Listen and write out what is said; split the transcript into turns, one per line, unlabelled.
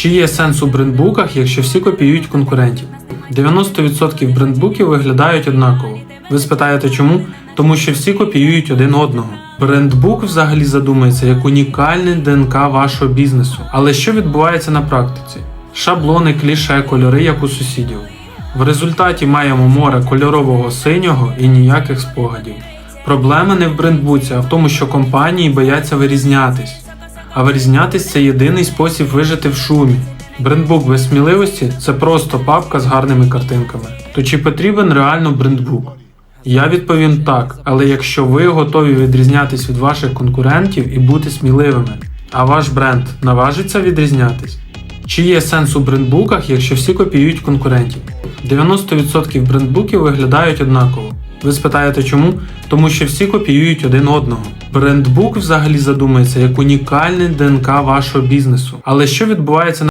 Чи є сенс у брендбуках, якщо всі копіюють конкурентів? 90% брендбуків виглядають однаково. Ви спитаєте чому? Тому що всі копіюють один одного. Брендбук взагалі задумається як унікальне ДНК вашого бізнесу. Але що відбувається на практиці? Шаблони, кліше, кольори, як у сусідів. В результаті маємо море кольорового синього і ніяких спогадів. Проблема не в брендбуці, а в тому, що компанії бояться вирізнятись. А вирізнятись це єдиний спосіб вижити в шумі. Брендбук без сміливості це просто папка з гарними картинками. То чи потрібен реально брендбук? Я відповім так, але якщо ви готові відрізнятись від ваших конкурентів і бути сміливими, а ваш бренд наважиться відрізнятись? Чи є сенс у брендбуках, якщо всі копіюють конкурентів? 90% брендбуків виглядають однаково. Ви спитаєте чому? Тому що всі копіюють один одного. Брендбук взагалі задумається як унікальний ДНК вашого бізнесу. Але що відбувається